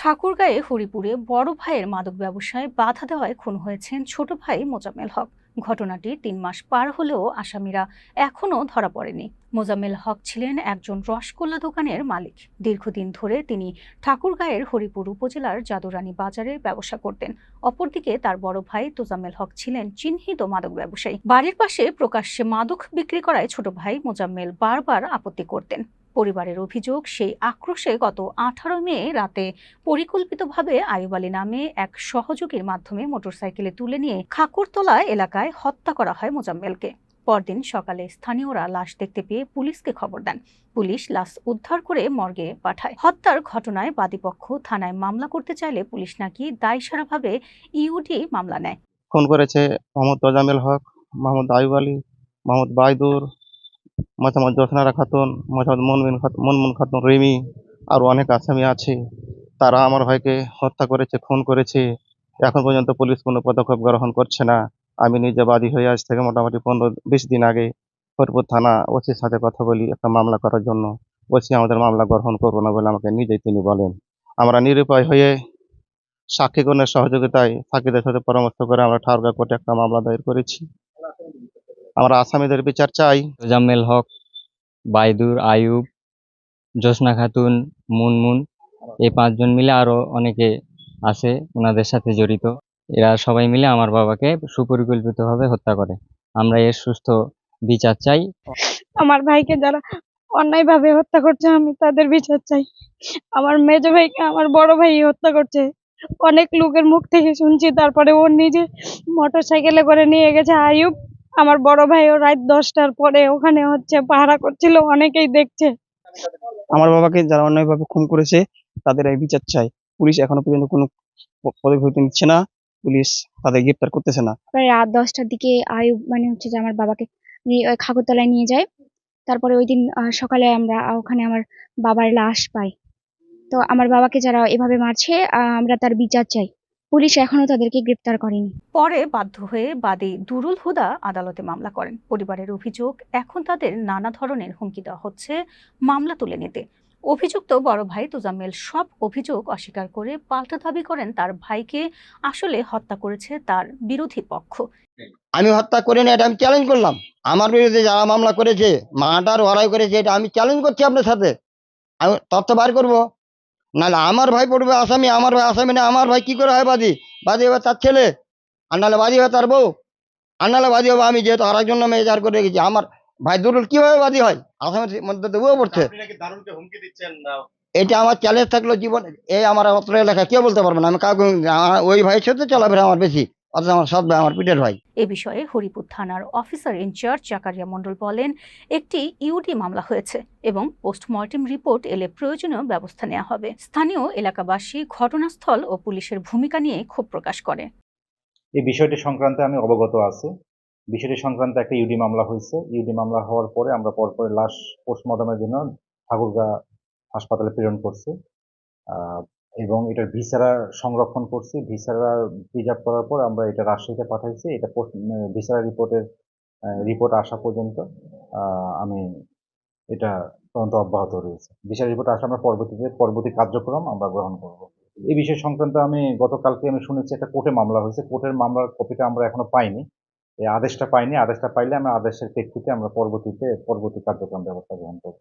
ঠাকুরগাঁয়ে হরিপুরে বড় ভাইয়ের মাদক ব্যবসায় বাধা দেওয়ায় খুন হয়েছেন ছোট ভাই মোজাম্মেল হক। ঘটনাটি তিন মাস পার হলেও আসামিরা এখনও ধরা পড়েনি। মোজাম্মেল হক ছিলেন একজন রসগোল্লা দোকানের মালিক। দীর্ঘদিন ধরে তিনি ঠাকুরগাঁয়ের হরিপুর উপজেলার জাদুরানী বাজারে ব্যবসা করতেন। অপরদিকে তার বড় ভাই তোজাম্মেল হক ছিলেন চিহ্নিত মাদক ব্যবসায়ী। বাড়ির পাশে প্রকাশ্যে মাদক বিক্রি করায় ছোট ভাই মোজাম্মেল বারবার আপত্তি করতেন। পরিবারের অভিযোগ, সেই আক্রোশে গত আঠারো মে রাতে পরিকল্পিতভাবে আয়ুব নামে এক সহযোগীর মাধ্যমে মোটরসাইকেলে তুলে নিয়ে খাকুরতলা এলাকায় হত্যা করা হয় মোজাম্মেলকে। পরদিন সকালে স্থানীয়রা লাশ দেখতে পেয়ে পুলিশকে খবর দেন। পুলিশ লাশ উদ্ধার করে মর্গে পাঠায়। হত্যার ঘটনায় বাদীপক্ষ থানায় মামলা করতে চাইলে পুলিশ নাকি দায়সারাভাবে ইউডি মামলা নেয়। খুন করেছে মোহাম্মদ তোজামেল হক, মোহাম্মদ আয়ুব মোহাম্মদ বাইদুর মোহাম্মদ জোসনারা খাতুন মোহাম্মদ মনমিন খাতুন মনমুন খাতুন রিমি আরও অনেক আসামি আছে। তারা আমার ভাইকে হত্যা করেছে, খুন করেছে। এখন পর্যন্ত পুলিশ কোনো পদক্ষেপ গ্রহণ করছে না। আমি নিজে বাদী হয়ে আজ থেকে মোটামুটি পনেরো, বিশ দিন আগে ফরিদপুর থানা ওসির সাথে কথা বলি একটা মামলা করার জন্য। ওসি আমাদের মামলা গ্রহণ করব না বলে আমাকে নিজেই তিনি বলেন। আমরা নিরুপায় হয়ে সাক্ষীগণের সহযোগিতায় সাক্ষীদের সাথে পরামর্শ করে আমরা ঠাকুরগা কোর্টে একটা মামলা দায়ের করেছি। আমরা আসামিদের বিচার চাই। মোজাম্মেল হক বাইদুর আয়ুব জোসনা খাতুন মুনমুন এই পাঁচজন মিলে আরও অনেকে আছে ওনাদের সাথে জড়িত। এরা সবাই মিলে আমার বাবাকে সুপরিকল্পিতভাবে হত্যা করে। আমরা এর সুস্থ বিচার চাই। আমার ভাইকে যারা অন্যায়ভাবে হত্যা করছে আমি তাদের বিচার চাই। আমার মেজ ভাইকে আমার বড় ভাই হত্যা করছে। অনেক লোকের মুখ থেকে শুনছি তারপরে ও নিজে মোটর সাইকেলে করে নিয়ে গেছে। আয়ুব আমার বড় ভাইও রাত দশটার পরে ওখানে হচ্ছে পাহারা করছিল অনেকেই দেখছে। আমার বাবাকে যারা অন্যায়ভাবে খুন করেছে তাদের এই বিচার চাই। পুলিশ এখনও পর্যন্ত কোনো পদক্ষেপ নিচ্ছে না। পুলিশ তাদের গ্রেপ্তার করতেছে না। প্রায় রাত দশটার দিকে আয়ুব মানে হচ্ছে যে আমার বাবাকে খাগরতলায় নিয়ে যায়। তারপরে ওই দিন সকালে আমরা ওখানে আমার বাবার লাশ পাই। তো আমার বাবাকে যারা এভাবে মারছে আহ, আমরা তার বিচার চাই। পুলিশ এখনও তাদেরকে গ্রেপ্তার করেনি। পরে বাধ্য হয়ে বাদী দুরুল হুদা আদালতে মামলা করেন। পরিবারের অভিযোগ এখন তাদের নানা ধরনের হুমকি দেওয়া হচ্ছে মামলা তুলে নিতে। অভিযুক্ত বড় ভাই তোজাম্মেল সব অভিযোগ অস্বীকার করে পাল্টা দাবি করেন তার ভাইকে আসলে হত্যা করেছে তার বিরোধী পক্ষ। আমি হত্যা করি না এটা আমি চ্যালেঞ্জ করলাম। আমার বিরুদ্ধে যারা মামলা করেছে মাটার ওরাই করেছে এটা আমি চ্যালেঞ্জ করছি আপনার সাথে। আমি তথ্য বার করব। নাহলে আমার ভাই পড়বে আসামি আমার ভাই আসামি না আমার ভাই কি করে হয় বাদি বাদী হবে তার ছেলে আর নাহলে বাদী হবে তার বউ। আর নাহলে বাদী হবে আমি যেহেতু আর একজন নামে এজার করে রেখেছি আমার ভাই দুরুল কীভাবে বাদী হয়? আসামের মধ্যে তবুও পড়ছে। এটা আমার চ্যালেঞ্জ থাকল জীবন এই আমার অত্র এলাকা কেউ বলতে পারবে না আমি কাউকে ওই ভাইয়ের সাথে চলাফেরা আমার বেশি। অথচ আমার সব ভাই আমার পিঠের ভাই। এ বিষয়ে হরিপুর থানার অফিসার ইনচার্জ জাকারিয়া মণ্ডল বলেন একটি ইউডি মামলা হয়েছে এবং পোস্টমর্টেম রিপোর্ট এলে প্রয়োজনীয় ব্যবস্থা নেওয়া হবে। স্থানীয় এলাকাবাসী ঘটনাস্থল ও পুলিশের ভূমিকা নিয়ে ক্ষোভ প্রকাশ করে। এই বিষয়টি সংক্রান্তে আমি অবগত আছি। বিষয়টি সংক্রান্তে একটা ইউডি মামলা হয়েছে। ইউডি মামলা হওয়ার পরে আমরা পরপর লাশ পোস্টমর্টমের জন্য ঠাকুরগাঁ হাসপাতালে প্রেরণ করছি। আহ, এবং এটার ভিসারা সংরক্ষণ করছি। ভিসারা প্রিজার্ভ করার পর আমরা এটা রাজশাহীতে পাঠাইছি। এটা ভিসারা রিপোর্টের রিপোর্ট আসা পর্যন্ত আমি এটা তদন্ত অব্যাহত রয়েছে। ভিসারা রিপোর্ট আসলে আমরা পরবর্তীতে, পরবর্তী কার্যক্রম আমরা গ্রহণ করব। এই বিষয় সংক্রান্ত আমি গতকালকে আমি শুনেছি একটা কোর্টে মামলা হয়েছে। কোর্টের মামলার কপিটা আমরা এখনও পাইনি। এই আদেশটা পাইনি। আদেশটা পাইলে আমরা আদেশের প্রেক্ষিতে আমরা পরবর্তীতে, পরবর্তী কার্যক্রম ব্যবস্থা গ্রহণ করব।